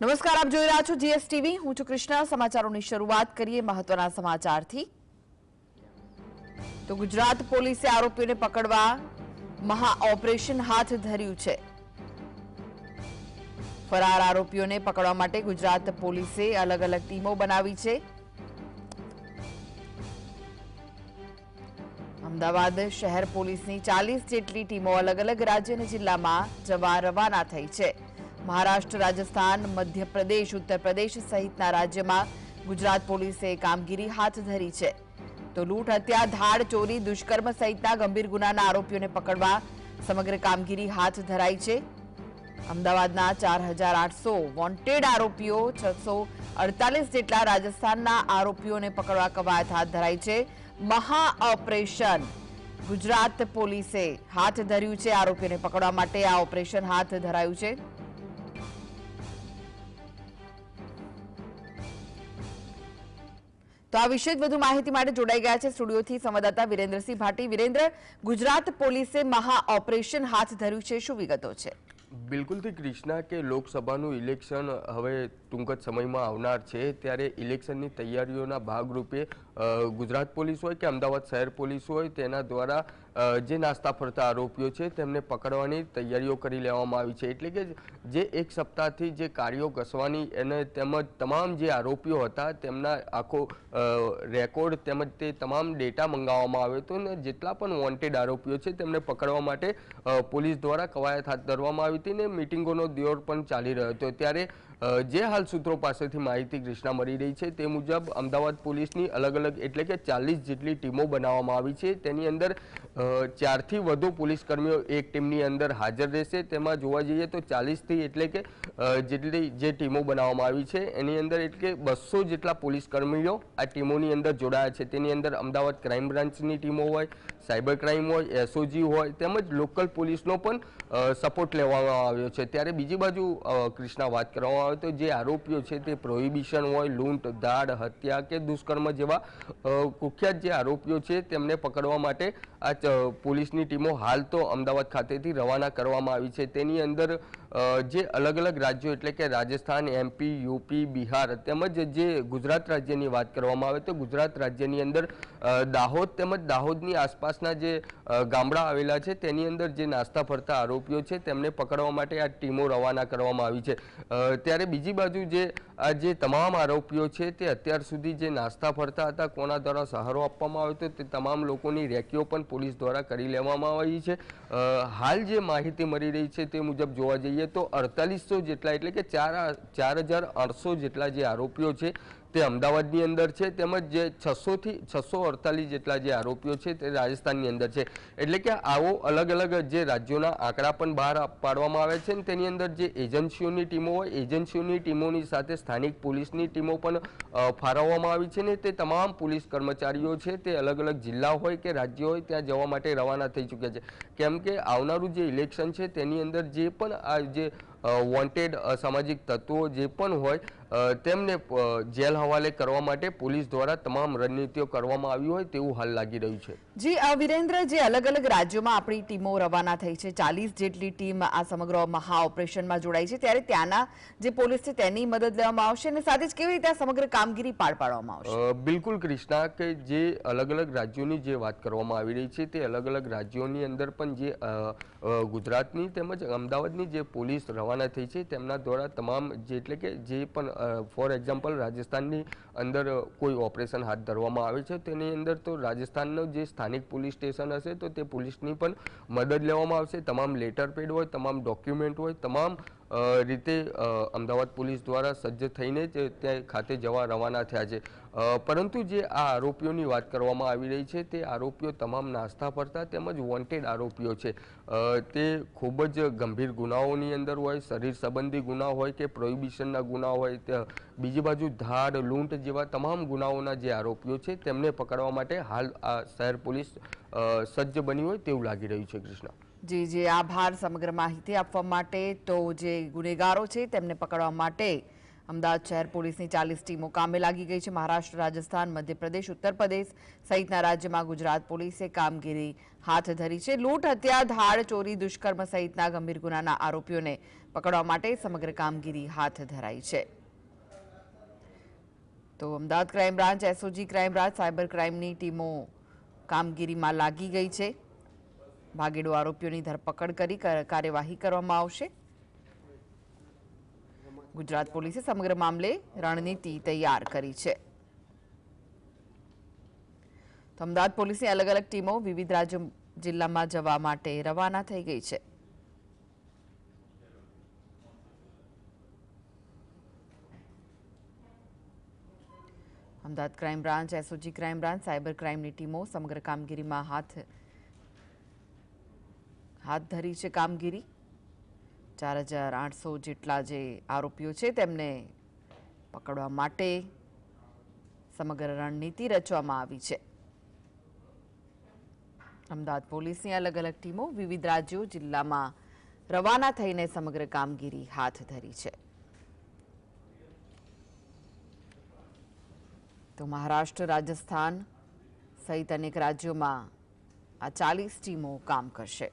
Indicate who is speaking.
Speaker 1: નમસ્કાર, આપ જોઈ રહ્યા છો જીએસટીવી. હું છું કૃષ્ણા. સમાચારોની શરૂઆત કરીએ મહત્વના સમાચારથી. તો ગુજરાત પોલીસે આરોપીઓને પકડવા મહા ઓપરેશન હાથ ધર્યું છે. ફરાર આરોપીઓને પકડવા માટે ગુજરાત પોલીસે અલગ અલગ ટીમો બનાવી છે. અમદાવાદ શહેર પોલીસની ચાલીસ જેટલી ટીમો અલગ અલગ રાજ્ય અને જિલ્લામાં જવા રવાના થઈ છે. મહારાષ્ટ્ર, રાજસ્થાન, મધ્યપ્રદેશ ઉત્તર પ્રદેશ સહિતના રાજ્યમાં ગુજરાત પોલીસે કામગીરી હાથ ધરી છે. તો લૂંટ, હત્યા, ધાડ, ચોરી, દુષ્કર્મ સહિતના ગંભીર ગુનાના આરોપીઓને પકડવા સમગ્ર કામગીરી હાથ ધરાઈ છે. અમદાવાદના ચાર હજાર આઠસો વોન્ટેડ આરોપીઓ, છસો અડતાલીસ જેટલા રાજસ્થાનના આરોપીઓને પકડવા કવાયત હાથ ધરાઈ છે. મહા ઓપરેશન. ગુજરાત પોલીસે હાથ ધર્યું છે આરોપીઓને પકડવા માટે આ ઓપરેશન હાથ ધરાયું છે. તો આ વિશે વધુ માહિતી માટે જોડાઈ ગયા છે સ્ટુડિયોથી સંવાદદાતા વિરેન્દ્રસિંહ ભાટી. વિરેન્દ્ર, ગુજરાત પોલીસે મહા ઓપરેશન હાથ ધર્યું છે. શું વિગતો છે?
Speaker 2: બિલકુલથી ક્રિષ્ના કે લોકસભાનું ઇલેક્શન હવે ટૂંક જ સમયમાં આવનાર છે. ત્યારે ઇલેક્શનની તૈયારીઓના ભાગરૂપે ગુજરાત પોલીસ હોય કે અમદાવાદ શહેર પોલીસ હોય તેના દ્વારા જે નાસ્તા ફરતા આરોપીઓ છે, તેમને પકડવાની તૈયારીઓ કરી લેવામાં આવી છે. એટલે કે જે એક સપ્તાહથી જે કાર્યો ઘસવાની અને તેમજ તમામ જે આરોપીઓ હતા, તેમના આખો રેકોર્ડ તેમજ તે તમામ ડેટા મંગાવવામાં આવ્યો હતો અને જેટલા પણ વોન્ટેડ આરોપીઓ છે, તેમને પકડવા માટે પોલીસ દ્વારા કવાયત હાથ ધરવામાં આવી હતી ને મિટિંગોનો દોર પણ ચાલી રહ્યો હતો. ત્યારે જે હાલ સૂત્રો પાસેથી માહિતી કૃષ્ણા મળી રહી છે તે મુજબ અમદાવાદ પોલીસની અલગ અલગ એટલે કે ચાલીસ જેટલી ટીમો બનાવવામાં આવી છે. તેની અંદર ચારથી વધુ પોલીસ કર્મીઓ એક ટીમની અંદર હાજર રહેશે. તેમાં જોવા જઈએ તો ચાલીસથી એટલે કે જેટલી જે ટીમો બનાવવામાં આવી છે, એની અંદર એટલે કે બસો જેટલા પોલીસ કર્મીઓ આ ટીમોની અંદર જોડાયા છે. તેની અંદર અમદાવાદ ક્રાઇમ બ્રાન્ચની ટીમો હોય, સાયબર ક્રાઇમ હોય, એસઓજી હોય, તેમજ લોકલ પોલીસનો પણ સપોર્ટ લેવામાં આવ્યો છે. ત્યારે બીજી બાજુ કૃષ્ણા વાત કરવામાં આવે તો જે આરોપીઓ છે તે પ્રોહિબિશન હોય, લૂંટ ધાડ હત્યા કે દુષ્કર્મ જેવા કુખ્યાત જે આરોપીઓ છે તેમને પકડવા માટે આ પોલીસની ટીમો હાલ તો અમદાવાદ ખાતેથી રવાના કરવામાં આવી છે. તેની અંદર જે અલગ અલગ રાજ્યો એટલે કે રાજસ્થાન, એમપી, યુપી, બિહાર તેમજ જે ગુજરાત રાજ્યની વાત કરવામાં આવે તો ગુજરાત રાજ્યની અંદર દાહોદ તેમજ દાહોદની આસપાસના જે ગામડા આવેલા છે તેની અંદર જે નાસ્તા ફરતા આરોપીઓ છે તેમને પકડવા માટે આ ટીમો રવાના કરવામાં આવી છે. ત્યારે બીજી બાજુ જે આ જે તમામ આરોપીઓ છે તે અત્યાર સુધી જે નાસ્તા ફરતા હતા, કોના દ્વારા સહારો આપવામાં આવ્યો હતો, તે તમામ લોકોની રેકીઓ પણ પોલીસ દ્વારા કરી લેવામાં આવી છે. હાલ જે માહિતી મળી રહી છે તે મુજબ જોવા જઈએ તો અડતાલીસો જેટલા એટલે કે ચાર ચાર જેટલા જે આરોપીઓ છે તે અમદાવાદની અંદર છે, તેમજ જે છસોથી છસો અડતાલીસ જેટલા જે આરોપીઓ છે, તે રાજસ્થાનની અંદર છે. એટલે કે આવો અલગ અલગ જે રાજ્યોના આંકડા પણ બહાર પાડવામાં આવે છે ને તેની અંદર જે એજન્સીઓની ટીમો હોય, એજન્સીઓની ટીમોની સાથે સ્થાનિક પોલીસની ટીમો પણ ફાળવવામાં આવી છે ને તે તમામ પોલીસ કર્મચારીઓ છે, તે અલગ અલગ જિલ્લા હોય કે રાજ્ય હોય, ત્યાં જવા માટે રવાના થઈ ચૂક્યા છે. કેમ કે આવનારું જે ઇલેક્શન છે, તેની અંદર જે પણ આ જે વોન્ટેડ સામાજિક તત્વો જે પણ હોય તેમને જેલ હવાલે કરવા માટે પોલીસ દ્વારા તમામ રણનીતિઓ કરવામાં આવી હોય તેવું હાલ લાગી રહ્યું છે.
Speaker 1: જી વિરેન્દ્ર જે અલગ અલગ રાજ્યોમાં આપણી ટીમો રવાના થઈ છે ચાલીસ જેટલી ટીમ આ સમગ્ર મહા ઓપરેશનમાં જોડાઈ છે ત્યારે ત્યાંના જે પોલીસ છે તેની મદદ લેવામાં આવશે અને સાથે જ કેવી રીતે આ સમગ્ર કામગીરી પાર પાડવામાં આવશે?
Speaker 2: બિલકુલ કૃષ્ણા કે જે અલગ અલગ રાજ્યોની જે વાત કરવામાં આવી રહી છે તે અલગ અલગ રાજ્યોની અંદર પણ જે ગુજરાતની તેમજ અમદાવાદની જે પોલીસ રવાના થઈ છે તેમના દ્વારા તમામ જે એટલે કે જે પણ ફોર એક્ઝામ્પલ, રાજસ્થાનની અંદર કોઈ ઓપરેશન હાથ ધરવામાં આવે છે, તેની અંદર તો રાજસ્થાનનું જે સ્થાનિક પોલીસ સ્ટેશન હશે, તો તે પોલીસની પણ મદદ લેવામાં આવશે. તમામ લેટર પેડ હોય, તમામ ડોક્યુમેન્ટ હોય, તમામ રીતે અમદાવાદ પોલીસ દ્વારા સજ્જ થઈને જ ત્યાં ખાતે જવા રવાના થયા છે. પરંતુ જે આ આરોપીઓની વાત કરવામાં આવી રહી છે, તે આરોપીઓ તમામ નાસ્તા ફરતા તેમજ વોન્ટેડ આરોપીઓ છે. તે ખૂબ જ ગંભીર ગુનાઓની અંદર હોય, શરીર સંબંધી ગુના હોય કે પ્રોહિબિશનના ગુના હોય બીજી બાજુ ધાડ, લૂંટ જેવા તમામ ગુનાઓના જે આરોપીઓ છે, તેમને પકડવા માટે હાલ આ શહેર પોલીસ સજ્જ બની હોય તેવું લાગી રહ્યું છે કૃષ્ણ.
Speaker 1: જી જી, આભાર સમગ્ર માહિતી આપવા માટે. તો જે ગુનેગારો છે તેમને પકડવા માટે અમદાવાદ શહેર પોલીસની ચાલીસ ટીમો કામે લાગી ગઈ છે. મહારાષ્ટ્ર, રાજસ્થાન, મધ્યપ્રદેશ ઉત્તર પ્રદેશ સહિતના રાજ્યમાં ગુજરાત પોલીસે કામગીરી હાથ ધરી છે. લૂંટ, હત્યા, ધાડ, ચોરી, દુષ્કર્મ સહિતના ગંભીર ગુનાના આરોપીઓને પકડવા માટે સમગ્ર કામગીરી હાથ ધરાઈ છે. તો Ahmedabad crime branch, SOG crime branch, cyber ક્રાઇમની ટીમો કામગીરીમાં લાગી ગઈ છે. ભાગેડુ આરોપીઓની ધરપકડ કરી કાર્યવાહી કરવામાં આવશે. ગુજરાત પોલીસે સમગ્ર મામલે રણનીતિ તૈયાર કરી છે. અમદાવાદ પોલીસની અલગ અલગ ટીમો વિવિધ રાજ્યો, જિલ્લામાં જવા માટે રવાના થઈ ગઈ છે. Ahmedabad crime branch, SOG crime branch, cyber ક્રાઇમની ટીમો સમગ્ર કામગીરીમાં હાથ હાથ ધરી છે કામગીરી. ચાર હજાર આઠસો જેટલા જે આરોપીઓ છે તેમને પકડવા માટે સમગ્ર રણનીતિ રચવામાં આવી છે. અમદાવાદ પોલીસની અલગ અલગ ટીમો વિવિધ રાજ્યો, જિલ્લામાં રવાના થઈને સમગ્ર કામગીરી હાથ ધરી છે. તો મહારાષ્ટ્ર રાજસ્થાન સહિત અનેક રાજ્યોમાં આ ચાલીસ ટીમો કામ કરશે.